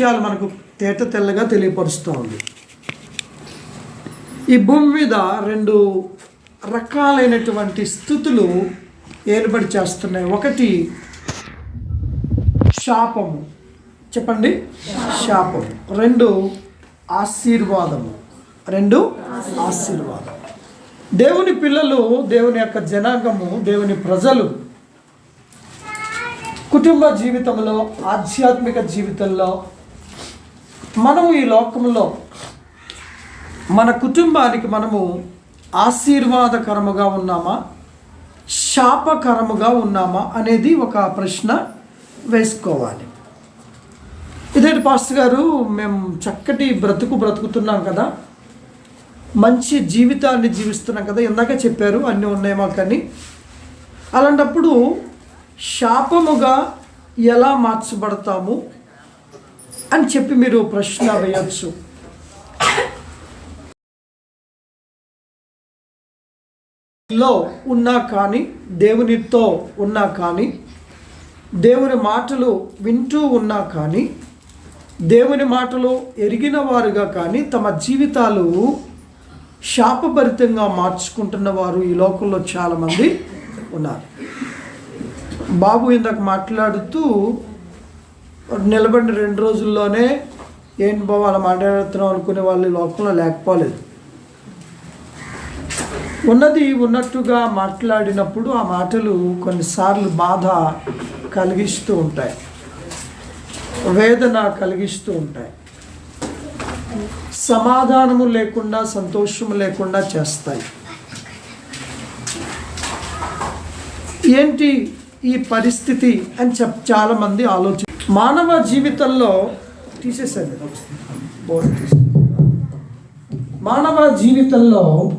విషయాలు మనకు తేట తెల్లగా తెలియపరుస్తూ ఉంది ఈ భూమి మీద రెండు రకాలైనటువంటి స్థుతులు ఏర్పడి చేస్తున్నాయి. ఒకటి శాపము. చెప్పండి. శాపం రెండు ఆశీర్వాదము. రెండు ఆశీర్వాదం దేవుని పిల్లలు దేవుని యొక్క జనాంగము దేవుని ప్రజలు కుటుంబ జీవితంలో ఆధ్యాత్మిక జీవితంలో మనము ఈ లోకంలో మన కుటుంబానికి మనము ఆశీర్వాదకరముగా ఉన్నామా? శాపకరముగా ఉన్నామా? అనేది ఒక ప్రశ్న వేసుకోవాలి. ఇదే పాస్టర్ గారు? మేము చక్కటి బ్రతుకు బ్రతుకుతున్నాం కదా. మంచి జీవితాన్ని జీవిస్తున్నాం కదా. ఇందాక చెప్పారు అన్నీ ఉన్నాయి మాకు కానీ అలాంటప్పుడు శాపముగా ఎలా మార్చబడతాము? అని చెప్పి మీరు ప్రశ్న వేయచ్చు. లో ఉన్నా కానీ దేవునితో ఉన్నా కానీ దేవుని మాటలు వింటూ ఉన్నా కానీ దేవుని మాటలు ఎరిగిన వారుగా కానీ తమ జీవితాలు శాపభరితంగా మార్చుకుంటున్న వారు ఈ లోకంలో చాలామంది ఉన్నారు. బాబు ఇందాక మాట్లాడుతూ నిలబడిన రెండు రోజుల్లోనే ఏంటి బాబు అలా మాట్లాడుతున్నాం అనుకునే వాళ్ళు లోకంలో లేకపోలేదు. ఉన్నది ఉన్నట్టుగా మాట్లాడినప్పుడు ఆ మాటలు కొన్నిసార్లు బాధ కలిగిస్తూ ఉంటాయి. వేదన కలిగిస్తూ ఉంటాయి. సమాధానము లేకుండా సంతోషము లేకుండా చేస్తాయి. ఏంటి ఈ పరిస్థితి అని చెప్ చాలామంది ఆలోచి మానవ జీవితంలో తీసేసాను తీసే మానవ జీవితంలో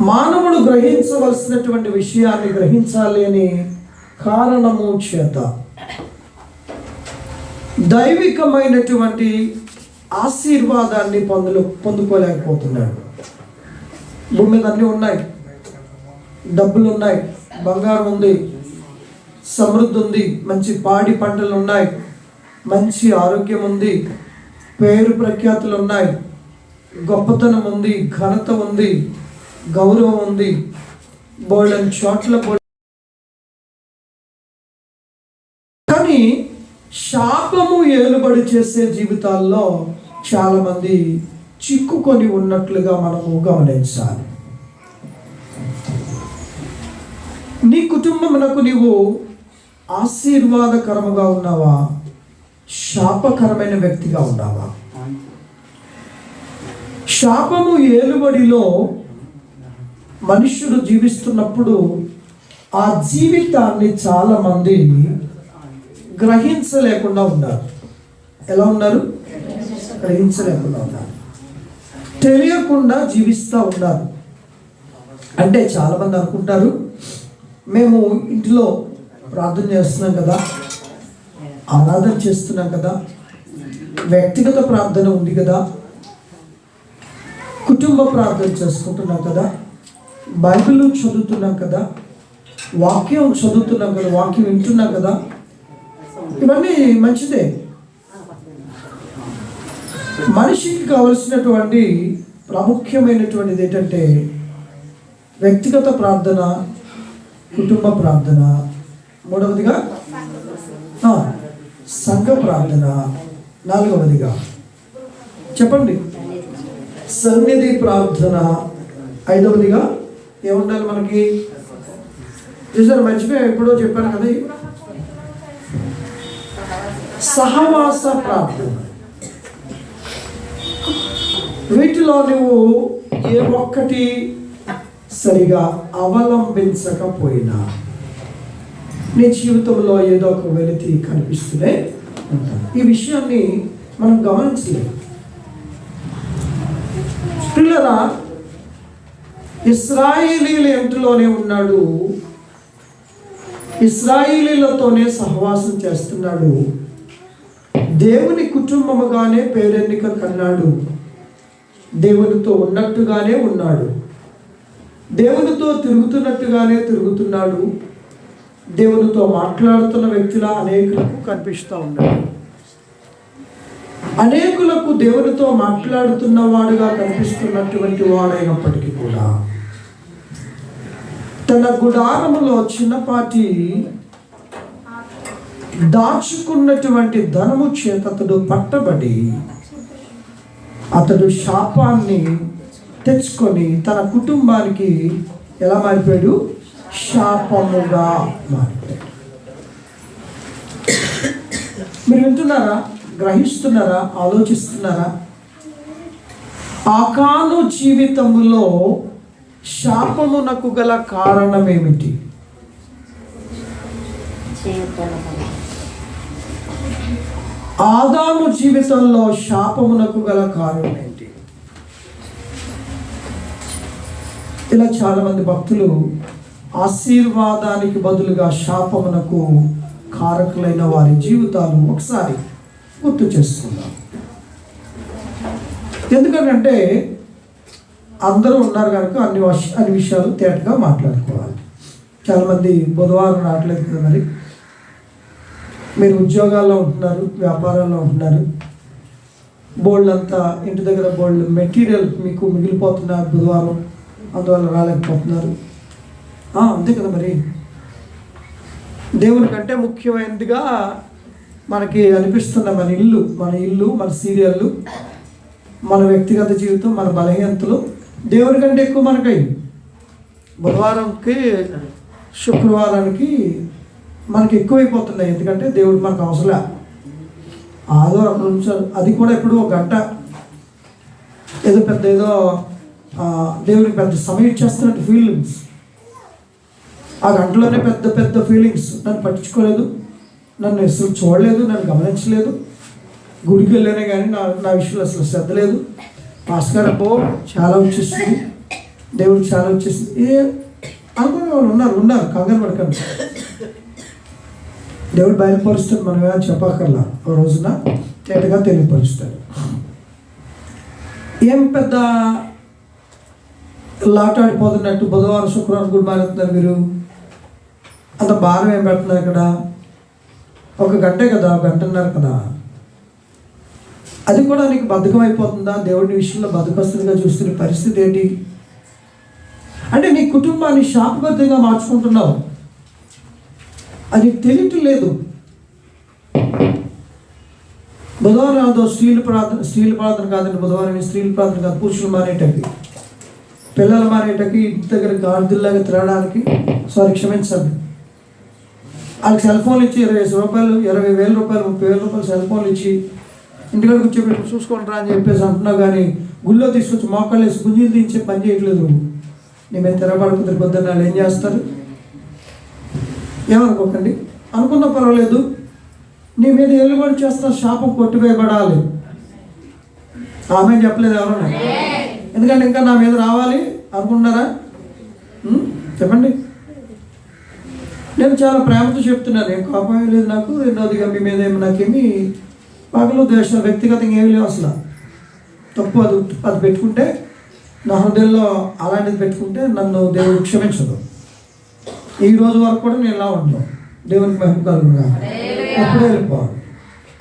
మానవుడు గ్రహించవలసినటువంటి విషయాన్ని గ్రహించాలి అని కారణము చేత దైవికమైనటువంటి ఆశీర్వాదాన్ని పొందలు పొందుకోలేకపోతున్నాడు. భూమి మీద అన్నీ ఉన్నాయి. డబ్బులు ఉన్నాయి. బంగారం ఉంది. సమృద్ధి ఉంది మంచి పాడి పంటలు ఉన్నాయి మంచి ఆరోగ్యం ఉంది పేరు ప్రఖ్యాతులు ఉన్నాయి గొప్పతనం ఉంది ఘనత ఉంది గౌరవం ఉంది బోల్డన్ చోట్ల కానీ శాపము ఏలుబడి చేసే జీవితాల్లో చాలామంది చిక్కుకొని ఉన్నట్లుగా మనము గమనించాలి. నీ కుటుంబమునకు నీవు ఆశీర్వాదకరముగా ఉన్నావా? శాపకరమైన వ్యక్తిగా ఉన్నావా? శాపము ఏలుబడిలో మనుషులు జీవిస్తున్నప్పుడు ఆ జీవితాన్ని చాలామంది గ్రహించలేకుండా ఉన్నారు. ఎలా ఉన్నారు? గ్రహించలేకుండా ఉన్నారు. తెలియకుండా జీవిస్తూ ఉన్నారు. అంటే చాలామంది అనుకుంటారు మేము ఇంట్లో ప్రార్థన చేస్తున్నాం కదా. ఆరాధన చేస్తున్నాం కదా. వ్యక్తిగత ప్రార్థన ఉంది కదా. కుటుంబ ప్రార్థన చేసుకుంటున్నాం కదా. బైబిల్ చదువుతున్నాం కదా. వాక్యం చదువుతున్నాం కదా. వాక్యం వింటున్నాం కదా. ఇవన్నీ మంచిదే. మనిషికి కావలసినటువంటి ప్రాముఖ్యమైనటువంటిది ఏంటంటే వ్యక్తిగత ప్రార్థన కుటుంబ ప్రార్థన. మూడవదిగా? సంఘ ప్రార్థన. నాలుగవదిగా? చెప్పండి. సన్నిధి ప్రార్థన. ఐదవదిగా? ఏముండాలి మనకి? చూసారు మర్చిపోయా ఎప్పుడో చెప్పాను కదా సహవాస ప్రార్థన. వీటిలో నువ్వు ఏ ఒక్కటి సరిగా అవలంబించకపోయినా నీ జీవితంలో ఏదో ఒక వెలితి కనిపిస్తూనే ఈ విషయాన్ని మనం గమనించలేము పిల్లరా ఇస్రాయేలీల ఇంటిలోనే ఉన్నాడు. ఇస్రాయేలీలతోనే సహవాసం చేస్తున్నాడు. దేవుని కుటుంబముగానే పేరెన్నిక కన్నాడు. దేవునితో ఉన్నట్టుగానే ఉన్నాడు. దేవునితో తిరుగుతున్నట్టుగానే తిరుగుతున్నాడు. దేవునితో మాట్లాడుతున్న వ్యక్తిలా అనేకులకు కనిపిస్తూ ఉన్నాడు. అనేకులకు దేవునితో మాట్లాడుతున్న వాడుగా కనిపిస్తున్నటువంటి వాడైనప్పటికీ కూడా తన గుడారములో చిన్నపాటి దాచుకున్నటువంటి ధనము చేత అతడు పట్టబడి అతడు శాపాన్ని తెచ్చుకొని తన కుటుంబానికి ఎలా మారిపోయాడు? శాపముగా మారిపోయాడు మీరు వింటున్నారా? గ్రహిస్తున్నారా? ఆలోచిస్తున్నారా? ఆకాను జీవితములో శాపమునకు గల కారణం ఏమిటి? ఆదాము జీవితంలో శాపమునకు గల కారణం ఏంటి? ఇలా చాలామంది భక్తులు ఆశీర్వాదానికి బదులుగా శాపమునకు కారకులైన వారి జీవితాలు ఒకసారి గుర్తు చేసుకుందాం ఎందుకంటే అందరూ ఉన్నారు కనుక అన్ని అన్ని విషయాలు తేటగా మాట్లాడుకోవాలి. చాలామంది బుధవారం రావట్లేదు కదా మరి. మీరు ఉద్యోగాల్లో ఉంటున్నారు వ్యాపారాల్లో ఉంటున్నారు. బోల్డ్ అంతా ఇంటి దగ్గర బోల్డ్ మెటీరియల్ మీకు మిగిలిపోతున్నారు బుధవారం అందువల్ల రాలేకపోతున్నారు. అంతే కదా మరి. దేవుని కంటే ముఖ్యమైనదిగా మనకి అనిపిస్తున్న మన ఇల్లు మన ఇల్లు మన సీరియళ్ళు మన వ్యక్తిగత జీవితం మన బలహీనతలు దేవుని కంటే ఎక్కువ మనకై. బుధవారంకి శుక్రవారానికి మనకి ఎక్కువైపోతున్నాయి. ఎందుకంటే దేవుడు మనకు అవసరం. ఆదివారం అక్కడ ఉంచారు అది కూడా ఇప్పుడు ఒక గంట. ఏదో పెద్ద ఏదో దేవుడికి పెద్ద సమయం చేస్తున్నట్టు ఫీలింగ్స్ ఆ గంటలోనే పెద్ద పెద్ద ఫీలింగ్స్ నన్ను పట్టించుకోలేదు. నన్ను అసలు చూడలేదు. నన్ను గమనించలేదు. గుడికి వెళ్ళానే కానీ నా నా విషయంలో అసలు శ్రద్ధ లేదు. భాస్కర్ అబ్బో చాలా వచ్చేసింది. దేవుడు చాలా వచ్చేసింది. ఏ అనుకునే వాళ్ళు ఉన్నారు ఉన్నారు. కంగారు పడకండి. దేవుడు బయలుపరుస్తాడు మనం ఏమైనా చెప్పక్కర్లా. ఆ రోజున తేటగా తెలియపరుస్తాడు. ఏం పెద్ద లాటాడిపోతున్నట్టు బుధవారం శుక్రవారం గుడి మారుతున్నారు మీరు? అంత భారం ఏం పెడుతున్నారు ఇక్కడ. ఒక గంటే కదా గంటన్నర కదా. అది కూడా నీకు బద్ధకం అయిపోతుందా దేవుడి విషయంలో బద్ధకస్తులుగా చూస్తున్న పరిస్థితి ఏంటి? అంటే నీ కుటుంబాన్ని శాపబద్ధంగా మార్చుకుంటున్నావు. అది తెలియటం లేదు. బుధవారం అదో స్త్రీల ప్రార్థన స్త్రీల ప్రార్థన కాదండి బుధవారం స్త్రీల ప్రార్థన కాదు పురుషులు మానేటకి పిల్లలు మానేటకి ఇంటి దగ్గర గాడిదల్లాగా తిరగడానికి సారీ క్షమించండి. వాళ్ళకి సెల్ ఫోన్లు ఇచ్చి ఇరవై రూపాయలు ఇరవై వేల రూపాయలు ముప్పై వేల రూపాయలు సెల్ ఫోన్లు ఇచ్చి ఇంటికాడ కూర్చోబెట్టి చూసుకుంటారా అని చెప్పేసి అంటున్నావు కానీ గుళ్ళో తీసుకొచ్చి మోకాళ్ళు వేసి గుంజీలు దించే పని చేయట్లేదు నువ్వు. నీ మీద తిరగబడుకుంటే పొద్దున్న వాళ్ళు ఏం చేస్తారు? ఏమనుకోకండి. అనుకున్న పర్వాలేదు. నీ మీద ఎల్లుబడి చేస్తా శాపం కొట్టివేయబడాలి. ఆమె చెప్పలేదు ఎవరన్నా ఎందుకంటే ఇంకా నా మీద రావాలి. అనుకుంటున్నారా? చెప్పండి. నేను చాలా ప్రేమతో చెప్తున్నాను ఏం కోపం లేదు నాకు రెండోదిగా మీ మీద ఏమి నాకేమి పగలు దేశం వ్యక్తిగతంగా ఏమి లేవు అసలు. తప్పు అది అది పెట్టుకుంటే నా హృదయంలో అలాంటిది పెట్టుకుంటే నన్ను దేవుడు క్షమించదు. ఈ రోజు వరకు కూడా నేను ఇలా ఉంటాను దేవునికి మహిమ కలుగుగా అప్పుడే వెళ్ళిపోవాలి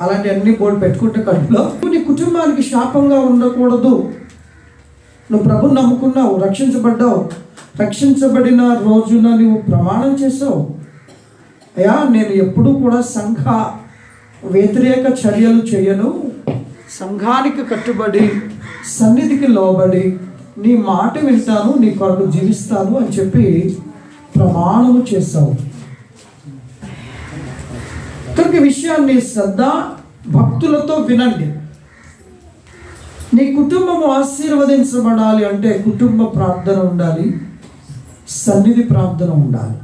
అలాంటి అన్ని బోర్డు పెట్టుకుంటే కడుపులో నీ కుటుంబానికి శాపంగా ఉండకూడదు. నువ్వు ప్రభుని నమ్ముకున్నావు రక్షించబడ్డావు. రక్షించబడిన రోజున నువ్వు ప్రమాణం చేసావు. అయ్యా నేను ఎప్పుడూ కూడా సంఘ వ్యతిరేక చర్యలు చేయను. సంఘానికి కట్టుబడి సన్నిధికి లోబడి నీ మాట వింటాను నీ కొరకు జీవిస్తాను అని చెప్పి ప్రమాణము చేశావు. కనుక విషయాన్ని శ్రద్ధ భక్తులతో వినండి. నీ కుటుంబం ఆశీర్వదించబడాలి అంటే కుటుంబ ప్రార్థన ఉండాలి సన్నిధి ప్రార్థన ఉండాలి.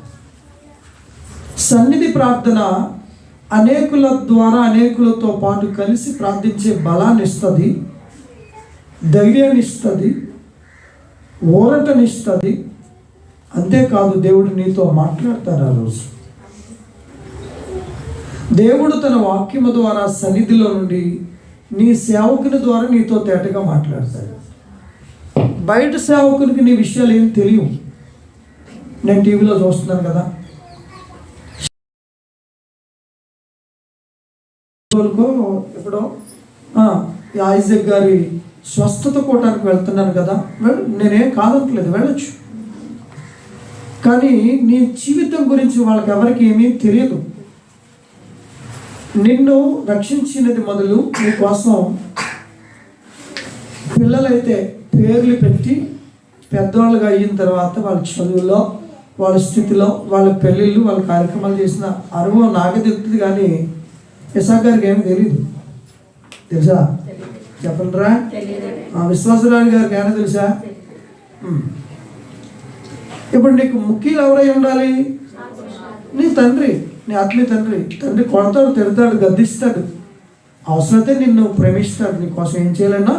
సన్నిధి ప్రార్థన అనేకుల ద్వారా అనేకులతో పాటు కలిసి ప్రార్థించే బలాన్ని ఇస్తుంది ధైర్యాన్ని ఇస్తుంది ఊరటనిస్తుంది అంతేకాదు దేవుడు నీతో మాట్లాడతారు ఆ రోజు. దేవుడు తన వాక్యము ద్వారా సన్నిధిలో నుండి నీ సేవకుని ద్వారా నీతో తేటగా మాట్లాడతాడు. బయట సేవకునికి నీ విషయాలు ఏం తెలియవు. నేను టీవీలో చూస్తున్నాను కదా. వాళ్ళకు ఇప్పుడు ఐజక్ గారి స్వస్థత కూటానికి వెళ్తున్నాను కదా వెళ్ళు నేనేం కాదనట్లేదు వెళ్ళొచ్చు. కానీ నీ జీవితం గురించి వాళ్ళకి ఎవరికి ఏమీ తెలియదు. నిన్ను రక్షించినది మొదలు నీకోసం పిల్లలైతే పేర్లు పెట్టి పెద్దవాళ్ళుగా అయిన తర్వాత వాళ్ళ చదువులో వాళ్ళ స్థితిలో వాళ్ళ పెళ్ళిళ్ళు వాళ్ళ కార్యక్రమాలు చేసిన అనుభవం నాకే తెలుస్తుంది కానీ ఇసాక్ గారికి ఏమీ తెలియదు తెలుసా? చెప్పండిరా? ఆ విశ్వాసరాణి గారికి ఏమైనా తెలుసా. ఇప్పుడు నీకు ముఖ్యులు ఎవరై ఉండాలి? నీ తండ్రి నీ ఆత్మీయ తండ్రి. తండ్రి కొడతాడు తిడతాడు గద్దిస్తాడు. అవసరమైతే నిన్ను ప్రేమిస్తాడు. నీ కోసం ఏం చేయాలన్నా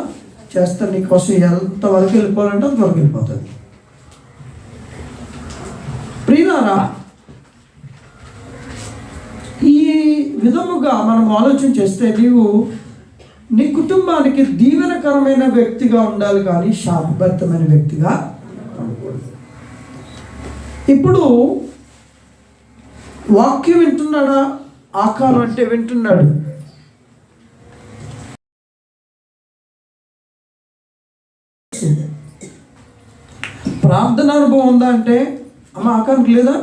చేస్తాడు. నీ కోసం ఎంత వరకు వెళ్ళిపోవాలంటే అంతవరకు వెళ్ళిపోతాడు. ప్రియులారా విధముగా మనం ఆలోచన చేస్తే నీవు నీ కుటుంబానికి దీవెనకరమైన వ్యక్తిగా ఉండాలి కానీ శాపభరితమైన వ్యక్తిగా ఉండకూడదు. ఇప్పుడు వాక్యం వింటున్నాడా? ఆకారం అంటే వింటున్నాడు. ప్రార్థన అనుభవం ఉందా అంటే అమ్మ ఆకారం లేదా?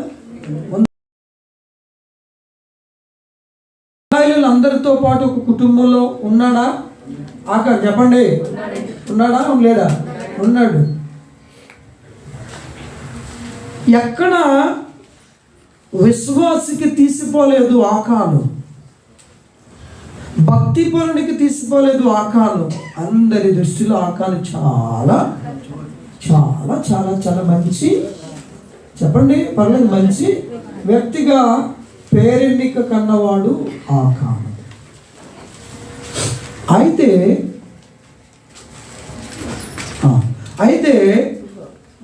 పాటు ఒక కుటుంబంలో ఉన్నాడా? ఆకారం చెప్పండి. ఉన్నాడా? లేడా ఉన్నాడు. ఎక్కడ విశ్వాసికి తీసిపోలేదు ఆకాను భక్తి పరునికి తీసిపోలేదు ఆకాను అందరి దృష్టిలో ఆకాను చాలా చాలా చాలా చాలా మంచి చెప్పండి పర్లేదు మంచి వ్యక్తిగా పేరెన్నిక కన్నవాడు ఆకాను అయితే అయితే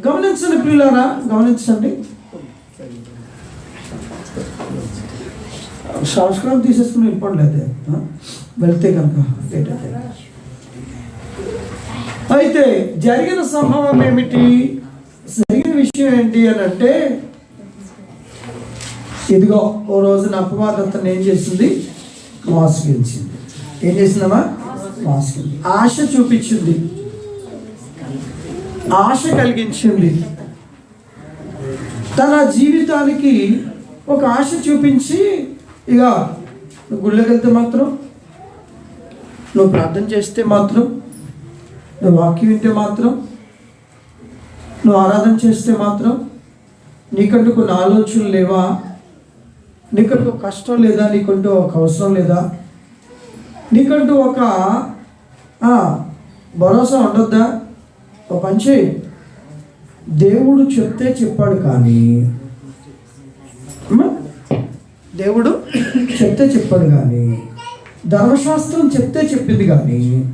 గమనించండి ప్రియులారా గమనించండి. సంస్కారం తీసేసుకుని వెళ్ళిపోండి వెళ్తే కనుక అయితే. అయితే జరిగిన సంభవం ఏమిటి? జరిగిన విషయం ఏంటి అని అంటే ఇదిగో ఓ రోజున అపవాదత్తను ఏం చేసింది? మోసగించింది. ఏం చేసిందమ్మా? ఆశ చూపించింది. ఆశ కలిగించింది. తన జీవితానికి ఒక ఆశ చూపించి ఇక నువ్వు గుళ్ళకి వెళ్తే మాత్రం నువ్వు ప్రార్థన చేస్తే మాత్రం నువ్వు వాక్యం వింటే మాత్రం నువ్వు ఆరాధన చేస్తే మాత్రం నీకంటూ కొన్ని ఆలోచనలు లేవా? నీకంటూ కష్టం లేదా? నీకంటూ ఒక అవసరం లేదా? నీకంటూ ఒక భరోసా ఉండొద్దా? ఒక చేయి. దేవుడు చెప్తే చెప్పాడు కానీ దేవుడు? చెప్తే చెప్పాడు కానీ ధర్మశాస్త్రం చెప్తే చెప్పింది కానీ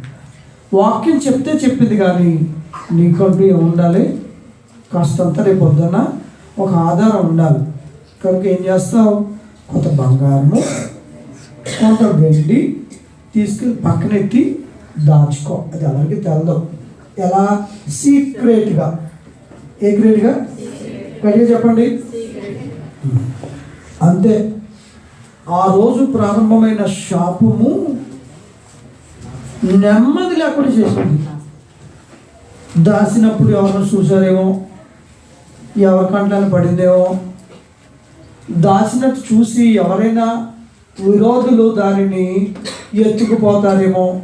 వాక్యం చెప్తే చెప్పింది కానీ నీకంటూ ఏమి ఉండాలి? కాస్తంత రేపు పొద్దున్న ఒక ఆధారం ఉండాలి. కనుక ఏం చేస్తావు? కొంత బంగారము కొంత వెండి తీసుకెళ్ళి పక్కనెట్టి దాచుకో. అది ఎవరికి తెలదు. ఎలా? సీక్రెట్గా. ఏ గ్రేట్గా గట్టిగా చెప్పండి. అంతే. ఆ రోజు ప్రారంభమైన శాపము నెమ్మది లేకుండా చేసింది. దాసినప్పుడు ఎవరైనా చూసారేమో ఎవరి కంటాన్ని పడిందేమో? దాచినట్టు చూసి ఎవరైనా విరోధులు దానిని ఎత్తుకుపోతారేమో.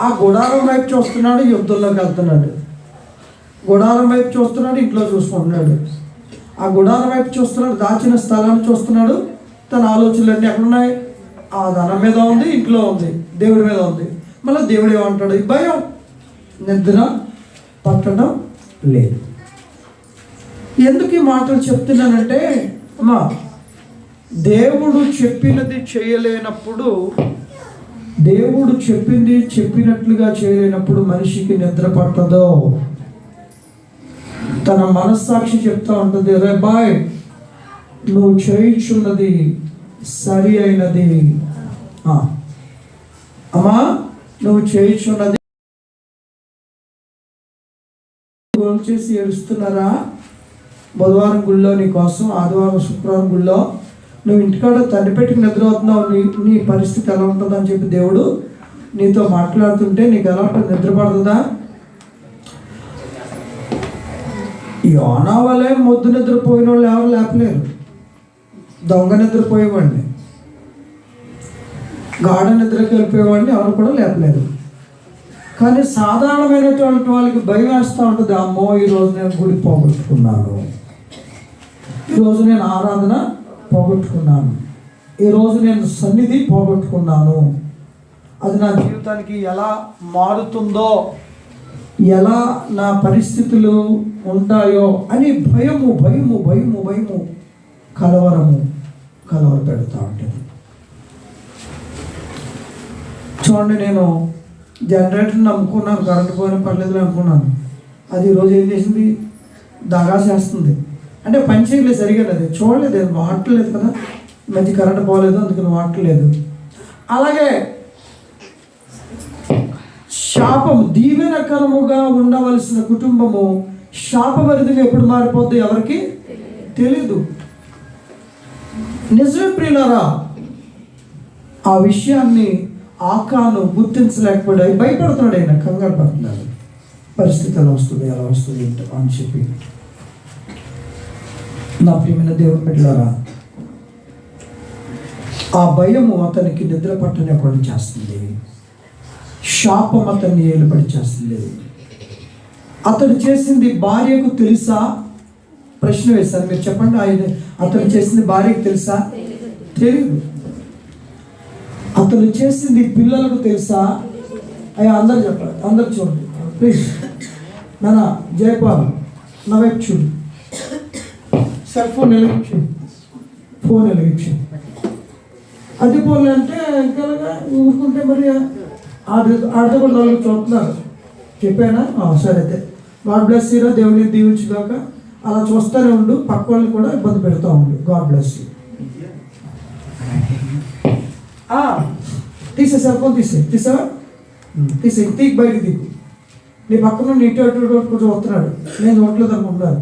ఆ గుడారం వైపు చూస్తున్నాడు యుద్ధంలోకి వెళ్తున్నాడు. గుడారం వైపు చూస్తున్నాడు ఇంట్లో చూసుకుంటున్నాడు. ఆ గుడారం వైపు చూస్తున్నాడు దాచిన స్థలాన్ని చూస్తున్నాడు. తన ఆలోచనలన్నీ ఎక్కడున్నాయి? ఆ ధనం మీద ఉంది ఇంట్లో ఉంది దేవుడి మీద ఉంది. మళ్ళీ దేవుడు ఏమంటాడు? భయం నిద్ర పట్టడం లేదు. ఎందుకు ఈ మాటలు చెప్తున్నానంటే అమ్మా దేవుడు చెప్పినది చేయలేనప్పుడు దేవుడు చెప్పింది చెప్పినట్లుగా చేయలేనప్పుడు మనిషికి నిద్ర పట్టదు. తన మనస్సాక్షి చెప్తా ఉంటుంది రే బాయ్ నువ్వు చేయించున్నది సరి అయినది. ఆ. అమ్మా నువ్వు చేయించున్నది చేసి ఏడుస్తున్నారా? బుధవారం గుళ్ళో నీ కోసం ఆదివారం శుక్రవారం గుళ్ళో నువ్వు ఇంటికాడ తల్లి పెట్టి నిద్రపోతున్నావు నీ నీ పరిస్థితి ఎలా ఉంటుందని చెప్పి దేవుడు నీతో మాట్లాడుతుంటే నీకు ఎలా ఉంటుంది నిద్ర పడుతుందా? యోనా వలె మొద్దు నిద్రపోయిన వాళ్ళు ఎవరు లేపలేరు. దొంగ నిద్రపోయేవాడిని. గాఢ నిద్రకి వెళ్ళిపోయేవాడిని ఎవరు కూడా లేపలేదు. కానీ సాధారణమైనటువంటి వాళ్ళకి భయం వేస్తూ ఉంటుంది అమ్మో ఈరోజు నేను గుడి పోగొట్టుకున్నాను. ఈరోజు నేను ఆరాధన పోగొట్టుకున్నాను. ఈరోజు నేను సన్నిధి పోగొట్టుకున్నాను. అది నా జీవితానికి ఎలా మారుతుందో ఎలా నా పరిస్థితులు ఉంటాయో అని భయము భయము భయము భయము కలవరము కలవర పెడతా ఉంటుంది. చూడండి నేను జనరేటర్ నమ్ముకున్నాను కరెంట్ పోయిన పర్లేదు అనుకున్నాను. అది ఈరోజు ఏం చేసింది? దగా చేస్తుంది అంటే పని చేయలేదు సరిగా లేదు చూడలేదు వాటర్ లేదు కదా మంచి కరెంట్ పోలేదు అందుకని వాడట్లేదు అలాగే శాపం దీవెనకరముగా ఉండవలసిన కుటుంబము శాపభరితంగా ఎప్పుడు మారిపోద్ది ఎవరికి తెలీదు. నిజమే ప్రియులారా ఆ విషయాన్ని ఆకాను గుర్తించలేకపోయాడు. భయపడుతున్నాడు ఆయన కంగారు పడుతున్నాడు. పరిస్థితి ఎలా వస్తుంది ఎలా వస్తుంది ఏంటో అని చెప్పి. నా ప్రియమైన దేవుని బిడ్డలారా ఆ భయము అతనికి నిద్ర పట్టనివ్వడం చేస్తుంది? శాపం అతన్ని ఏలుబడి చేస్తుంది? అతడు చేసింది భార్యకు తెలుసా? ప్రశ్న వేశాను. మీరు చెప్పండి ఆయన అతను చేసింది భార్యకు తెలుసా? తెలియదు అతను చేసింది పిల్లలకు తెలుసా? అయ్యా అందరు చెప్పండి అందరు చూడండి. ప్లీజ్. నాన్న జయపాల్ నా వైపు చూడు. సెల్ ఫోన్ వెలిగించు. ఫోన్ వెలిగించు. అది పోలే అంటే ఇంకా ఊరుకుంటే మరి ఆడ ఆడితో కూడా నలుగురు చూస్తున్నారు. చెప్పానా? ఆ, సరే అయితే. గాడ్ బ్లెస్ యూ దేవుని దీవించుగాక. అలా చూస్తూనే ఉండు పక్క వాళ్ళని కూడా ఇబ్బంది పెడతా ఉండు. గాడ్ బ్లెస్ యూ తీసే సెల్ ఫోన్ తీసే తీసావా? తీసే తీకి బయటికి దిగు నీ పక్కన నీ ఇటు అటు ఇటు కొంచెం వస్తున్నాడు నేను చూడట్లేదు అనుకుంటున్నారు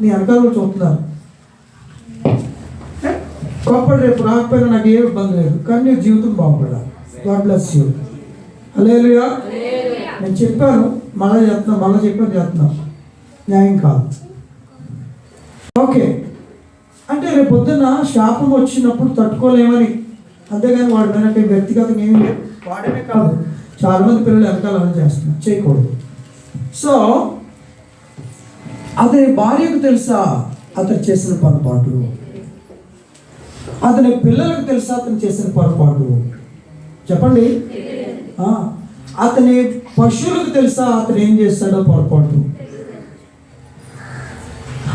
నీ వెనకాల కూడా చూస్తున్నారు. కోపడి రేపు రాకపోయినా నాకు ఏ ఇబ్బంది లేదు. కానీ నీ జీవితం బాగుపడాలి. గాడ్ బ్లెస్ యూ హలేలుయా నేను చెప్పాను మళ్ళీ చేస్తున్నాం మళ్ళీ చెప్పాను చేస్తున్నాం. న్యాయం కాదు. ఓకే అంటే రేపు పొద్దున్న శాపం వచ్చినప్పుడు తట్టుకోలేమని. అంతేగాని వాడి మీద వ్యక్తిగతంగా ఏమి లేదు. వాడమే కాదు. చాలా మంది పిల్లలు వెనకాల చేస్తున్నారు. చేయకూడదు. సో అతని భార్యకు తెలుసా? అతను చేసిన పొరపాటు. అతని పిల్లలకు తెలుసా అతను చేసిన పొరపాటు? చెప్పండి. అతని పశువులకు తెలుసా అతను ఏం చేస్తాడో పొరపాటు?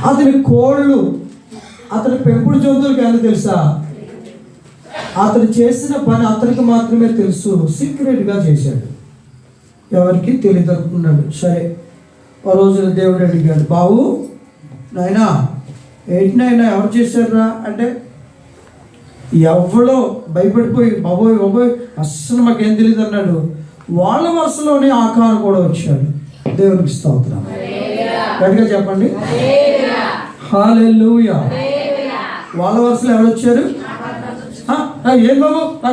అతని కోళ్ళు అతని పెంపుడు జంతువులకి ఏమైనా తెలుసా? అతను చేసిన పని అతనికి మాత్రమే తెలుసు. సీక్రెట్గా చేశాడు. ఎవరికి తెలియదు అనుకున్నాడు సరే ఆ రోజున దేవుడు అడిగాడు బాబు నాయనా ఏంటి నాయనా ఎవరు చేశారా అంటే ఎవడో భయపడిపోయి బాబోయ్ బాబోయ్ అస్సలు మాకేం తెలియదు అన్నాడు. వాళ్ళ వరుసలోనే ఆకారం కూడా వచ్చాడు. దేవునికి స్తోత్రం. గట్టిగా చెప్పండి. హాలెల్లుయా. వాళ్ళ వరుసలో ఎవరు వచ్చారు? ఏం బాబు?